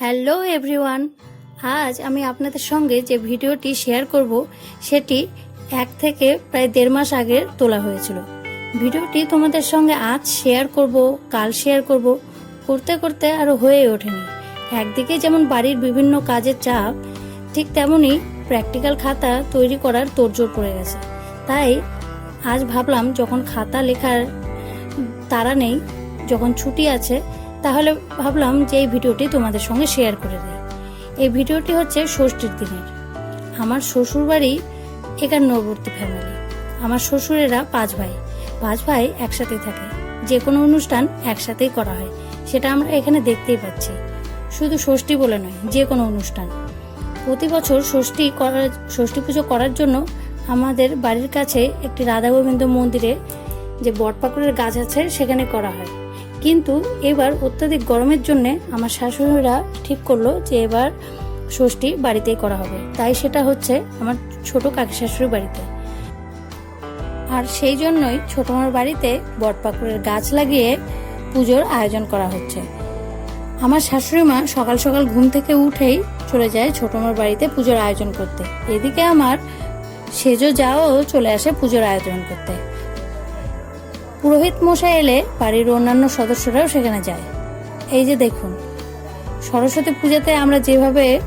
Hello everyone, আজ আমি আপনাদের সঙ্গে যে ভিডিওটি শেয়ার করব, সেটি এক থেকে প্রায় দেড় মাস আগের তোলা হয়েছিল। ভিডিওটি তোমাদের সঙ্গে আজ শেয়ার করব, কাল শেয়ার করব, করতে করতে আরও হয়ে ওঠেনি। একদিকে যেমন বাড়ির বিভিন্ন কাজের চাপ, ঠিক তেমনই প্র্যাকটিক্যাল খাতা তৈরি করার তোড়জোড় পড়ে গেছে। তাই আজ ভাবলাম, যখন খাতা লেখার তারা নেই, যখন ছুটি আছে তাহলে ভাবলাম যে এই ভিডিওটি তোমাদের সঙ্গে শেয়ার করে দিই। এই ভিডিওটি হচ্ছে ষষ্ঠীর দিনের। আমার শ্বশুর বাড়ি একান্নবর্তী ফ্যামিলি আমার শ্বশুরেরা পাঁচ ভাই। পাঁচ ভাই একসাথে থাকে। যে কোনো অনুষ্ঠান একসাথেই করা হয়। সেটা আমরা এখানে দেখতেই পাচ্ছি। শুধু ষষ্ঠী বলে নয়, যে কোনো অনুষ্ঠান। প্রতি বছর ষষ্ঠী করার ষষ্ঠী পুজো করার জন্য আমাদের বাড়ির কাছে একটি রাধা গোবিন্দ মন্দিরে যে বটপাকুড়ের গাছ আছে, সেখানে করা হয়। কিন্তু এবার অত্যাধিক গরমের জন্য আমার শাশুড়িরা ঠিক করল যে এবার ষষ্ঠী বাড়িতেই করা হবে। তাই সেটা হচ্ছে আমার ছোট কাকি শাশুড়ির বাড়িতে। আর সেই জন্যই ছোট মার বাড়িতে বটপাকুড়ের গাছ লাগিয়ে পুজোর আয়োজন করা হচ্ছে। আমার শাশুড়ি মা সকাল সকাল ঘুম থেকে উঠেই চলে যায় ছোট মার বাড়িতে পুজোর আয়োজন করতে। এদিকে আমার সেজো যাও চলে আসে পুজোর আয়োজন করতে। পুরোহিত মশাই এলে বাড়ির অন্যান্য সদস্যরাও সেখানে যায়। এই যে দেখুন, সরস্বতী পূজাতে আমরা যেভাবে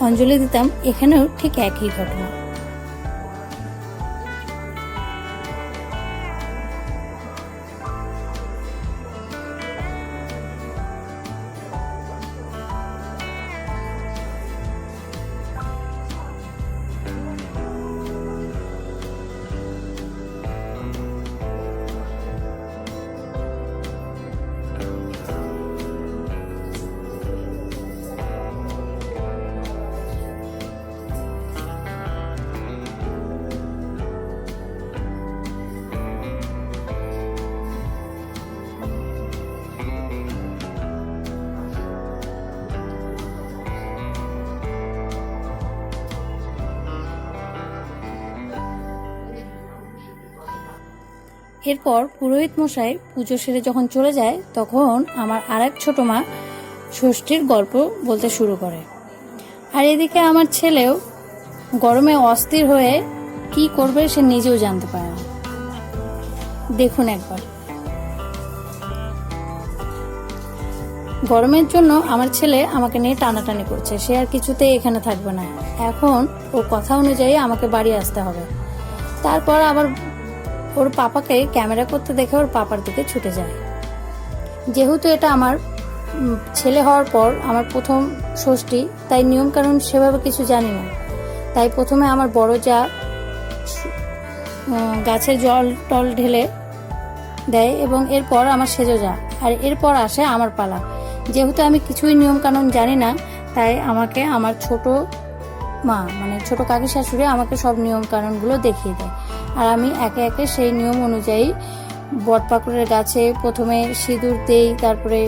অঞ্জলি দিতাম, এখানেও ঠিক একই ঘটনা। এরপর পুরোহিত মশাই পুজো সেরে যখন চলে যায়, তখন আমার আর এক ছোট মা ষষ্ঠীর গল্প বলতে শুরু করে। আর এদিকে আমার ছেলেও গরমে অস্থির হয়ে কি করবে সে নিজেও জানতে পারে না। দেখুন একবার। গরমের জন্য আমার ছেলে আমাকে নিয়ে টানাটানি করছে, সে আর কিছুতেই এখানে থাকবে না। এখন ও কথা অনুযায়ী আমাকে বাড়ি আসতে হবে। তারপর আবার ওর পাপাকে ক্যামেরা করতে দেখে ওর পাপার দিকে ছুটে যায়। যেহেতু এটা আমার ছেলে হওয়ার পর আমার প্রথম ষষ্ঠী, তাই নিয়মকানুন সেভাবে কিছু জানি না। তাই প্রথমে আমার বড় যা গাছে জল টল ঢেলে দেয় এবং এরপর আমার সেজো যা আর এরপর আসে আমার পালা। যেহেতু আমি কিছুই নিয়মকানুন জানি না, তাই আমাকে আমার ছোট মা মানে ছোট কাকি শাশুড়ি আমাকে সব নিয়ম কানুনগুলো দেখিয়ে দেয়। আর আমি একে একে সেই নিয়ম অনুযায়ী বটপাকুড়ের গাছে প্রথমে সিঁদুর দেই, তারপরে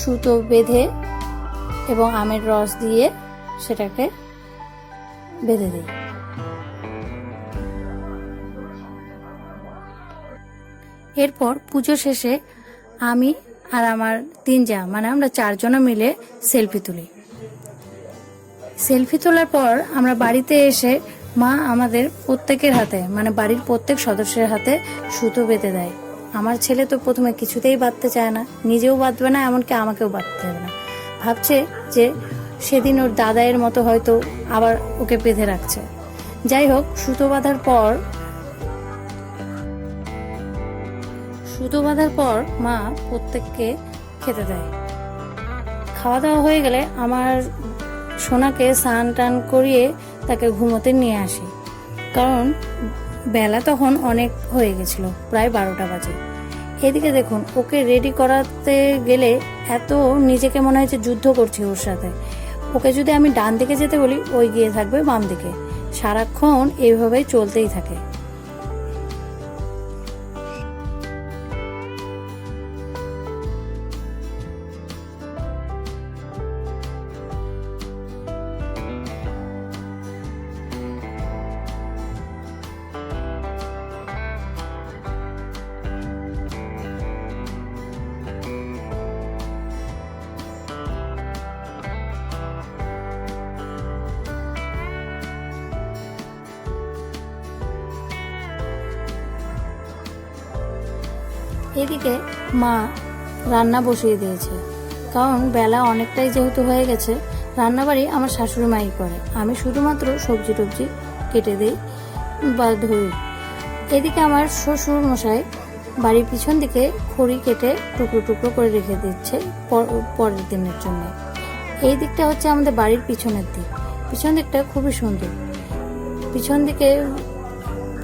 সুতো বেঁধে এবং আমের রস দিয়ে সেটাকে বেঁধে দিই। এরপর পুজো শেষে আমি আর আমার তিন যা মানে আমরা চারজনে মিলে সেলফি তুলি। সেলফি তোলার পর আমরা বাড়িতে এসে মা আমাদের প্রত্যেকের হাতে মানে বাড়ির প্রত্যেক সদস্যের হাতে সুতো বেঁধে দেয়। আমার ছেলে তো প্রথমে কিছুতেই বাঁধতে চায় না, নিজেও বাঁধবে না, এমনকি আমাকেও বাঁধতে হবে না। ভাবছে যে সেদিন ওর দাদাইয়ের মতো হয়তো আবার ওকে বেঁধে রাখছে। যাই হোক, সুতো বাঁধার পর, সুতো বাঁধার পর মা প্রত্যেককে খেতে দেয়। খাওয়া দাওয়া হয়ে গেলে আমার সোনাকে স্নান টান করিয়ে তাকে ঘুমোতে নিয়ে আসি। কারণ বেলা তখন অনেক হয়ে গেছিল, প্রায় বারোটা বাজে। এদিকে দেখুন, ওকে রেডি করাতে গেলে এত নিজেকে মনে হয়েছে যুদ্ধ করছি ওর সাথে। ওকে যদি আমি ডান দিকে যেতে বলি, ওই গিয়ে থাকবে বাম দিকে। সারাক্ষণ এইভাবেই চলতেই থাকে। এদিকে মা রান্না বসিয়ে দিয়েছে। কারণ বেলা অনেকটাই যেহেতু হয়ে গেছে, রান্নাবাড়ি আমার শাশুড়ি মাই করে। আমি শুধুমাত্র সবজি টবজি কেটে দিই বা ধুই। এদিকে আমার শ্বশুর মশাই বাড়ির পিছন দিকে খড়ি কেটে টুকরো টুকরো করে রেখে দিচ্ছে পর- পরের দিনের জন্য। এই দিকটা হচ্ছে আমাদের বাড়ির পিছনের দিক। পিছন দিকটা খুবই সুন্দর। পিছন দিকে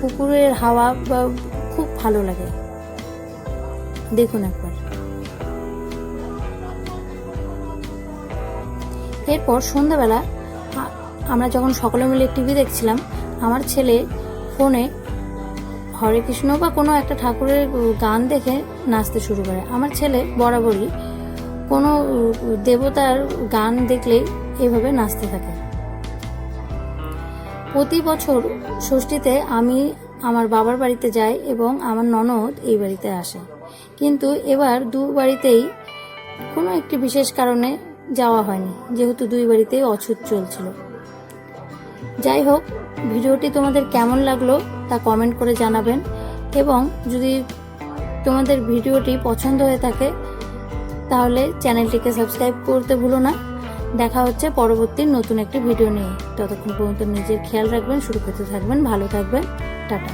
পুকুরের হাওয়া বা খুব ভালো লাগে। দেখুন একবার। এরপর সন্ধ্যাবেলা আমরা যখন সকলে মিলে টিভি দেখছিলাম, আমার ছেলে ফোনে হরে কৃষ্ণ বা কোনো একটা ঠাকুরের গান দেখে নাচতে শুরু করে। আমার ছেলে বরাবরই কোনো দেবতার গান দেখলেই এভাবে নাচতে থাকে। প্রতি বছর ষষ্ঠীতে আমি আমার বাবার বাড়িতে যাই এবং আমার ননদ এই বাড়িতে আসে। কিন্তু এবার দু বাড়িতেই কোনো একটি বিশেষ কারণে যাওয়া হয়নি, যেহেতু দুই বাড়িতেই অছুত চলছিল। যাই হোক, ভিডিওটি তোমাদের কেমন লাগল তা কমেন্ট করে জানাবেন এবং যদি তোমাদের ভিডিওটি পছন্দ হয়ে থাকে, তাহলে চ্যানেলটিকে সাবস্ক্রাইব করতে ভুলো না। দেখা হচ্ছে পরবর্তী নতুন একটি ভিডিও নিয়ে। ততক্ষণ পর্যন্ত নিজের খেয়াল রাখবেন, সুরক্ষিত থাকবেন, ভালো থাকবেন।